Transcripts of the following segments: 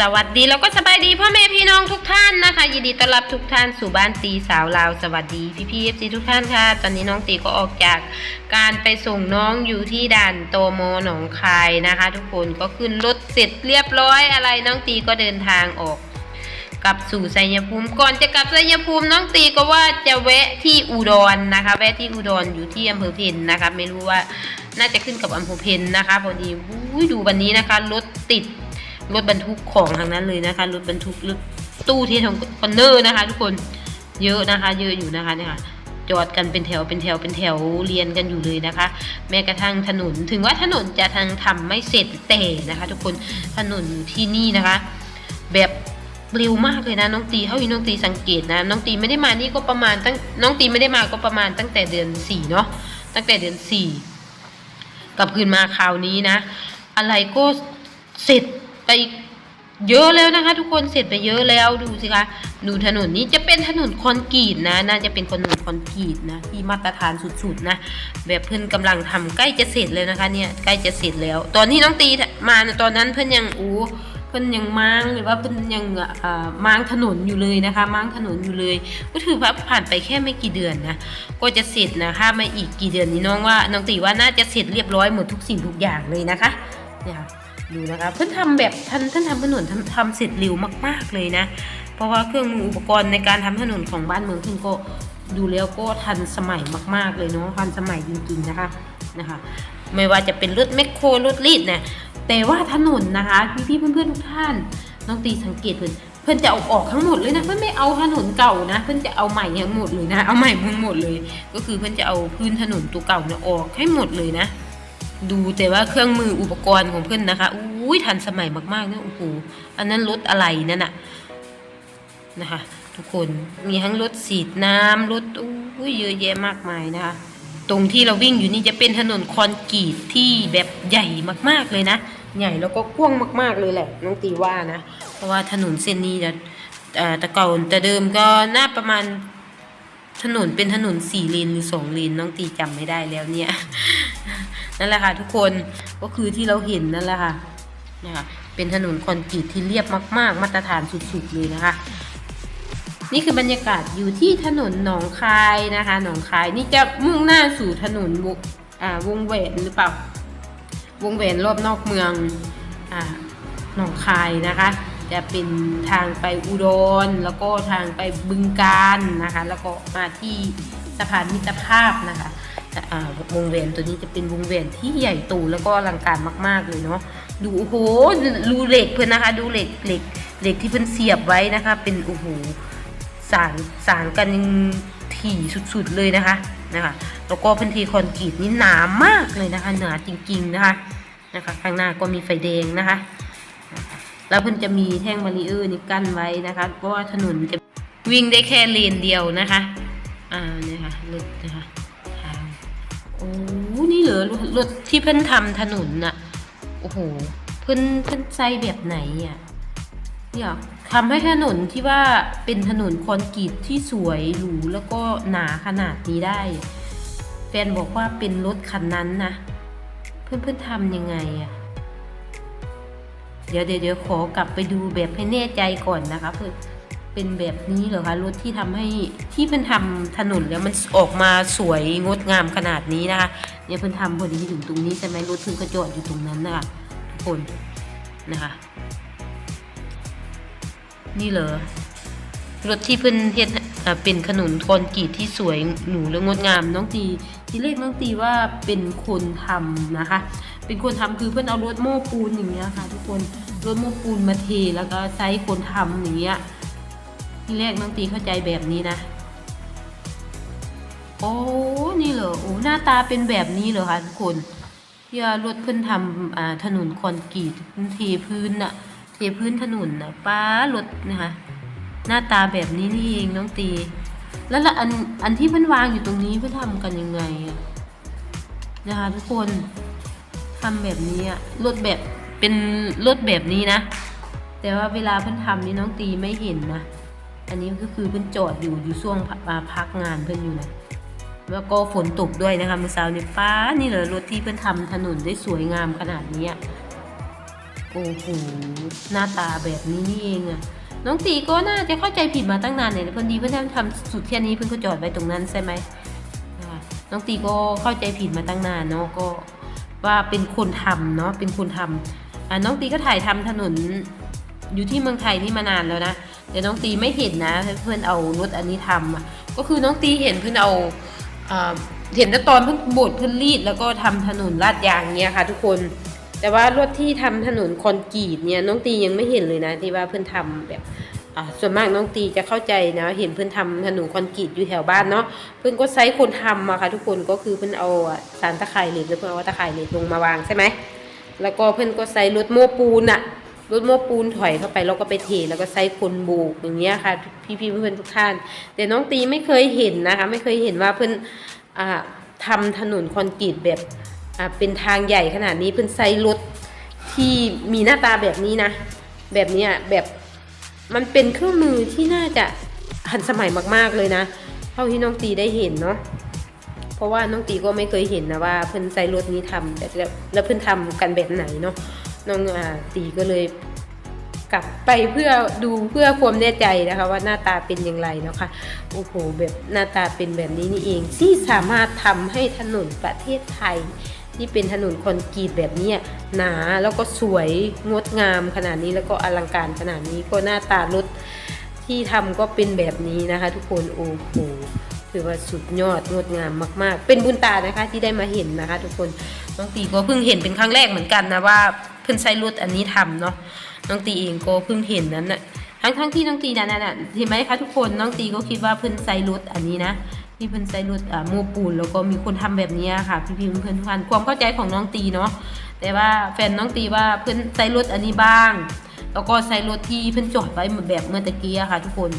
สวัสดีแล้วก็สบายดีพ่อแม่พี่น้องทุกท่านนะคะ ยินดีต้อนรับทุกท่านสู่บ้านตีสาวลาวสวัสดีพี่พี่เอฟซีทุกท่านค่ะ ตอนนี้น้องตีก็ออกจากการไปส่งน้องอยู่ที่ด่านโตโมหนองคายนะคะ ทุกคนก็ขึ้นรถเสร็จเรียบร้อยอะไรน้องตีก็เดินทางออกกลับสู่ไสยภูมิก่อนจะกลับไสยภูมิน้องตีก็ว่าจะแวะที่อุดรนะคะ แวะที่อุดรอยู่ที่อำเภอเพนนะคะ ไม่รู้ว่าน่าจะขึ้นกับอำเภอเพนนะคะพอดีอุ้ยดูวันนี้นะคะรถติด รถบรรทุกของทางนั้นเลยนะคะรถบรรทุกรถตู้ที่ทำคอนเนอร์นะคะ ทุกคนเยอะนะคะ เยอะอยู่นะคะเนี่ยค่ะจอดกันเป็นแถวเป็นแถวเป็นแถวเรียนกันอยู่เลยนะคะ แม้กระทั่งถนนถึงว่าถนนจะทางทำไม่เสร็จแต่นะคะ ทุกคนถนนที่นี่นะคะ แบบเร็วมากเลยนะน้องตีเท่าที่น้องตีสังเกตนะน้องตีไม่ได้มานี่ก็ประมาณตั้งน้องตีไม่ได้มาก็ประมาณตั้งแต่เดือนสี่เนาะตั้งแต่เดือนสี่กลับคืนมาคราวนี้นะ อะไรก็เสร็จ ไปเยอะแล้วนะคะ ทุกคนเสร็จไปเยอะแล้วดูสิคะดูถนนนี้จะเป็นถนนคอนกรีตนะ น่าจะเป็นถนนคอนกรีตนะที่มาตรฐานสุดๆนะแบบเพื่อนกำลังทำใกล้จะเสร็จเลยนะคะ เนี่ยใกล้จะเสร็จแล้ว ตอนที่น้องตีมานะตอนนั้นเพื่อนยังอู้เพิ่อนยังมางหรือว่าเพิ่อนยังอ่ามางถนนอยู่เลยนะคะมางถนนอยู่เลย ก็ถือว่าผ่านไปแค่ไม่กี่เดือนนะก็จะเสร็จนะคะไม่อีกกี่เดือนนี้น้องว่าน้องตีว่าน่าจะเสร็จเรียบร้อยหมดทุกสิ่งทุกอย่างเลยนะคะเนี่ย ดูนะคะเพิ่นทำแบบท่านท่านทำถนนทำทำเสร็จเร็วมาก ๆเลยนะ เพราะว่าเครื่องมืออุปกรณ์ในการทำถนนของบ้านเมืองเพิ่นก็ดูแล้วก็ทันสมัยมาก ๆเลยเนาะทันสมัยจริงๆนะคะนะคะ ไม่ว่าจะเป็นรถแมคโครรถรีดนี่ยแต่ว่าถนนนะคะพี่พี่ๆเพื่อนๆทุกท่านน้องตีสังเกตเพื่อนเพื่อนจะเอาออกทั้งหมดเลยนะเพื่อนไม่เอาถนนเก่านะ เพื่อนจะเอาใหม่ทั้งหมดเลยนะ เอาใหม่ทั้งหมดเลย ก็คือเพื่อนจะเอาพื้นถนนตัวเก่าเนี่ยออกให้หมดเลยนะ ดูแต่ว่าเครื่องมืออุปกรณ์ของเพื่อนนะคะอุ้ยทันสมัยมากๆเนะโอ้โหอันนั้นรถอะไรนั่นน่ะนะคะ ทุกคนมีทั้งรถสีดน้ำรถอุ้ยเยอะแยะมากมายนะคะ ตรงที่เราวิ่งอยู่นี่จะเป็นถนนคอนกรีตที่แบบใหญ่มากๆเลยนะ ใหญ่แล้วก็กว้างมากๆเลยแหละน้องตีว่านะ เพราะว่าถนนเส้นนี้จะเอ่อแต่เก่าแต่เดิมก็น่าประมาณ ถนนเป็นถนนสี่เลนหรือสองเลนน้องตีจำไม่ได้แล้วเนี่ย นั่นแหละค่ะทุกคนก็คือที่เราเห็นนั่นแหละค่ะนะคะเป็นถนนคอนกรีตที่เรียบมาก ๆ มาตรฐานสุด ๆ เลยนะคะ นี่คือบรรยากาศอยู่ที่ถนนหนองคายนะคะหนองคายนี่จะมุ่งหน้าสู่ถนนวงวงแหวนหรือเปล่า วงแหวนรอบนอกเมืองอหนองคายนะคะ จะเป็นทางไปอุดร แล้วก็ทางไปบึงการนะคะ แล้วก็มาที่สะพานมิตรภาพนะคะอ่าวงแหวนตัวนี้จะเป็นวงแหวนที่ใหญ่โตแล้วก็อลังการมาก ๆเลยเนาะดูโอ้โหดูเหล็กเพื่อนนะคะ ดูเหล็กเหล็กเหล็กที่เพื่อนเสียบไว้นะคะ เป็นโอ้โหสารสารกันถี่สุดๆเลยนะคะนะคะแล้วก็พื้นที่คอนกรีตนี่หนามากเลยนะคะหนาจริงๆนะคะนะคะ ข้างหน้าก็มีไฟแดงนะคะ แล้วเพิ่นจะมีแท่งบารีเออร์นี่กั้นไว้นะคะ เพราะว่าถนนจะวิ่งได้แค่เลนเดียวนะคะ อ่าเนี่ยค่ะรถนะคะทางโอ้นี่เหรอรถที่เพิ่นทำถนนน่ะโอ้โหเพิ่นเพิ่นใจแบบไหนอะเนี่ยทำให้ถนนที่ว่าเป็นถนนคอนกรีตที่สวยหรูแล้วก็หนาขนาดนี้ได้ แฟนบอกว่าเป็นรถคันนั้นนะเพื่อนเพื่อนๆทำยังไงอะ เดี๋ยวเดี๋ยวเดี๋ยวขอกลับไปดูแบบให้แน่ใจก่อนนะคะเพื่อเป็นแบบนี้เหรอคะรถที่ทำให้ที่เพื่อนทำถนนแล้วมันออกมาสวยงดงามขนาดนี้นะคะเนี่ยเพื่อนทำพอดีถึงตรงนี้ใช่ไหมรถเพื่อนก็จอดอยู่ตรงนั้นนะคะทุกคนนะคะ นี่เหรอรถที่เพิ่นเฮ็ดเป็นขนุนคอนกรีตที่สวยหนูและงดงามน้องตีที่เลขน้องตีว่าเป็นคนทำนะคะ เป็นคนทำคือเพิ่อนเอารถโม้ปูนอย่างเงี้ยค่ะ ทุกคนรถโม้ปูนมาเทแล้วก็ใช้คนทำอย่างเงี้ยที่แรกน้องตีเข้าใจแบบนี้นะ โอ้นี่เหรอโอ้หน้าตาเป็นแบบนี้เหรอคะทุกคนที่ารถเพิ่นทำอ่าถนนคอนกรีตเทพื้นน่ะเทพื้นถนนนะป้ารถนะคะหน้าตาแบบนี้นี่เองน้องตี แล้วละอันอันที่เพิ่อนวางอยู่ตรงนี้เพื่อทำกันยังไงนะคะทุกคน ทำแบบนี้อะรถแบบเป็นรถแบบนี้นะ แต่ว่าเวลาเพิ่นทำนี่น้องตีไม่เห็นนะ อันนี้ก็คือเพิ่นจอดอยู่อยู่ช่วงพักพักงานเพิ่นอยู่นะแล้วก็ฝนตกด้วยนะคะเมื่อเช้านี้ป้านี่เหรอรถที่เพิ่นทำถนนได้สวยงามขนาดนี้อะโอ้โหหน้าตาแบบนี้นี่เองอะน้องตีก็น่าจะเข้าใจผิดมาตั้งนานเนี่ยพอดีเพื่อนทำสุดแค่นี้เพื่อนก็จอดไว้ตรงนั้นใช่ไหมน้องตีก็เข้าใจผิดมาตั้งนานเนาะก็ ว่าเป็นคนทำเนาะเป็นคนทำอะน้องตีก็ถ่ายทำถนนอยู่ที่เมืองไทยนี่มานานแล้วนะแต่น้องตีไม่เห็นนะ เพื่อนเอารถอันนี้ทำอะก็คือน้องตีเห็นเพื่อนเอาอ่าเห็นแต่ตอนเพื่อนบดเพื่อนรีดแล้วก็ทำถนนลาดยางเนี่ยค่ะทุกคนแต่ว่ารถที่ทำถนนคอนกรีตเนี่ยน้องตียังไม่เห็นเลยนะที่ว่าเพื่อนทำแบบ อ่าส่วนมากน้องตีจะเข้าใจนะ เห็นเพื่อนทำถนนคอนกรีตอยู่แถวบ้านเนาะเพื่อนก็ใช้คนทำอะค่ะทุกคนก็คือเพื่อนเอาสารตะไคร่เหล็กหรือเพื่อนเอาตะไคร่เหล็กลงมาวางใช่ไหมแล้วก็เพื่อนก็ใช้รถโม้ปูนอะรถโม้ปูนถอยเข้าไปแล้วก็ไปเทแล้วก็ใช้คนโบกอย่างเงี้ยค่ะ พี่ๆเพื่อนๆทุกท่าน แต่น้องตีไม่เคยเห็นนะคะ ไม่เคยเห็นว่าเพื่อนอ่าทำถนนคอนกรีตแบบอ่าเป็นทางใหญ่ขนาดนี้เพื่อนใช้รถที่มีหน้าตาแบบนี้นะ แบบเนี้ยแบบ มันเป็นเครื่องมือที่น่าจะทันสมัยมาก ๆเลยนะเท่าที่น้องตีได้เห็นเนาะเพราะว่าน้องตีก็ไม่เคยเห็นนะว่าเพื่อนใช้รถนี้ทำแบบแล้วเพื่อนทำกันแบบไหนเนาะน้องอ่าตีก็เลยกลับไปเพื่อดูเพื่อความแน่ใจนะคะว่าหน้าตาเป็นอย่างไรเนาะคะโอ้โหแบบหน้าตาเป็นแบบนี้นี่เองที่สามารถทำให้ถนนประเทศไทย ที่เป็นถนนคอนกรีตแบบนี้หนาแล้วก็สวยงดงามขนาดนี้แล้วก็อลังการขนาดนี้ก็หน้าตารถที่ทำก็เป็นแบบนี้นะคะ ทุกคนโอ้โหถือว่าสุดยอดงดงามมาก ๆ เป็นบุญตานะคะที่ได้มาเห็นนะคะ ทุกคนน้องตีก็เพิ่งเห็นเป็นครั้งแรกเหมือนกันนะว่าเพิ่นใช้รถอันนี้ทำเนาะน้องตีเองก็เพิ่งเห็นนั้นน่ะทั้งทั้งๆที่น้องตีนั่นน่ะเห็นไหมคะทุกคนน้องตีก็คิดว่าเพิ่นใช้รถอันนี้นะ ที่เพิ่นใช้รถอ่าโมปูนแล้วก็มีคนทำแบบนี้ค่ะ พี่ๆเพื่อนๆทุกท่านความเข้าใจของน้องตีเนาะแต่ว่าแฟนน้องตีว่าเพิ่นใช้รถอันนี้บ้าง แล้วก็ใช้รถที่เพิ่นจอดไว้แบบเมื่อตะกี้ค่ะ ทุกคน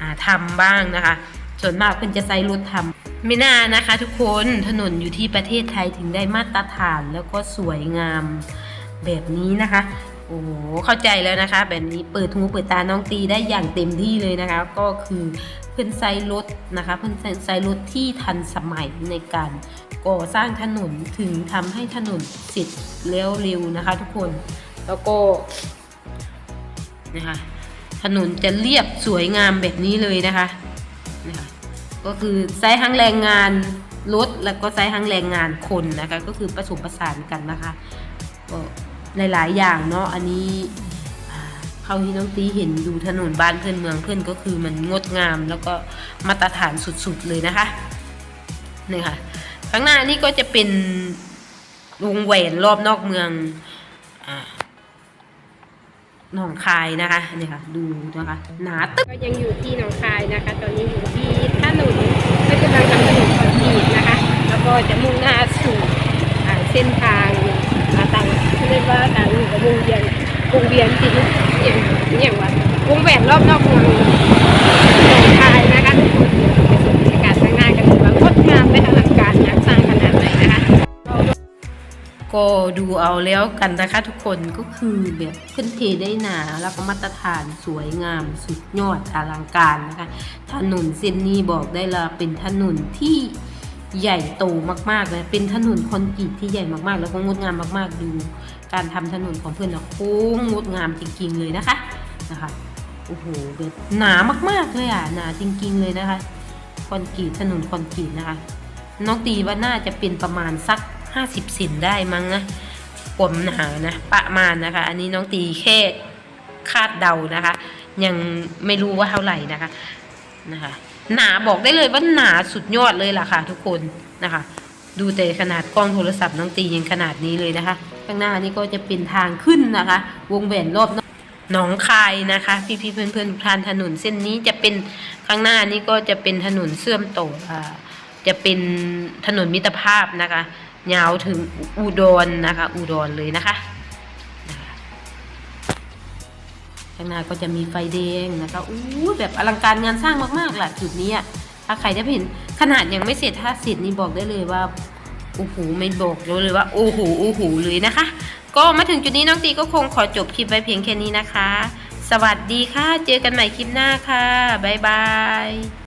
อ่าทำบ้างนะคะ ส่วนมากเพิ่นจะใช้รถทำไม่น่านะคะ ทุกคนถนนอยู่ที่ประเทศไทยถึงได้มาตรฐานแล้วก็สวยงามแบบนี้นะคะ โอ้โหเข้าใจแล้วนะคะ แบบนี้เปิดหูเปิดตาน้องตีได้อย่างเต็มที่เลยนะคะ ก็คือเพื่อนไซรถนะคะเพื่อนไซรถที่ทันสมัยในการก่อสร้างถนนถึงทำให้ถนนเสร็จแล้วเร็วนะคะ ทุกคนแล้วก็นะคะถนนจะเรียบสวยงามแบบนี้เลยนะคะนะคะก็คือใช้ทั้งแรงงานรถแล้วก็ใช้ทั้งแรงงานคนนะคะ ก็คือผสมผสานกันนะคะก็ หลาย ๆ อย่างเนาะอันนี้อ่าเขาที่น้องตีเห็นดูถนนบ้านเพื่อนเมืองเพื่อนก็คือมันงดงาม แล้วก็มาตรฐานสุด ๆ เลยนะคะนี่ค่ะข้างหน้านี่ก็จะเป็นวงแหวนรอบนอกเมืองหนองคายนะคะนี่ค่ะดูนะคะหนาตึ๊บก็ยังอยู่ที่หนองคายนะคะ ตอนนี้อยู่ที่ถนนก็กำลังทำถนนคอนกรีตนะคะ แล้วก็จะมุ่งหน้าสู่เส้นทางอ่าต่าง เรียกว่าต่างอยู่กับวงเวียนวงเวียนที่นี่อย่างอย่างว่าวงแหวนรอบนอกเมืองหนองคายนะคะทุกคนเดี๋ยวไปชมบรรยากาศข้างหน้ากันดูว่างดงามและอลังการงานสร้างขนาดไหนนะคะก็ดูเอาแล้วกันนะคะทุกคนก็คือแบบขึ้นเทได้หนาแล้วก็มาตรฐานสวยงามสุดยอดอลังการนะคะถนนเส้นนี้บอกได้ละเป็นถนนที่ ใหญ่โตมากๆเลยเป็นถนนคอนกรีตที่ใหญ่มากๆ แล้วก็งดงามมากๆ ดู การทำถนนของเพื่อนนะโค้งงดงามจริงๆเลยนะคะนะคะโอ้โหแบบหนามากๆเลยอะหนาจริงๆเลยนะคะคอนกรีตถนนคอนกรีตนะคะน้องตีว่าน่าจะเป็นประมาณสัก 50เซนได้มั้งนะความหนานะประมาณนะคะ อันนี้น้องตีแค่คาดเดานะคะ ยังไม่รู้ว่าเท่าไหร่นะคะนะคะ หนาบอกได้เลยว่าหนาสุดยอดเลยล่ะค่ะ ทุกคนนะคะ ดูแต่ขนาดกล้องโทรศัพท์น้องตียังขนาดนี้เลยนะคะ ข้างหน้านี่ก็จะเป็นทางขึ้นนะคะ วงแหวนรอบหนองคายนะคะ พี่ๆเพื่อนๆทุกท่านถนนเส้นนี้จะเป็นข้างหน้านี่ก็จะเป็นถนนเชื่อมต่อจะเป็นถนนมิตรภาพนะคะยาวถึงอุดรนะคะ อุดรเลยนะคะ ข้างหน้าก็จะมีไฟแดงนะคะอู้แบบอลังการงานสร้างมากๆแหละจุดนี้อะถ้าใครได้เห็นขนาดยังไม่เสร็จถ้าเสร็จนี่บอกได้เลยว่าโอ้โหไม่บอกเลยว่าโอ้โหโอ้โหเลยนะคะ ก็มาถึงจุดนี้น้องตีก็คงขอจบคลิปไว้เพียงแค่นี้นะคะ สวัสดีค่ะ เจอกันใหม่คลิปหน้าค่ะบ๊ายบาย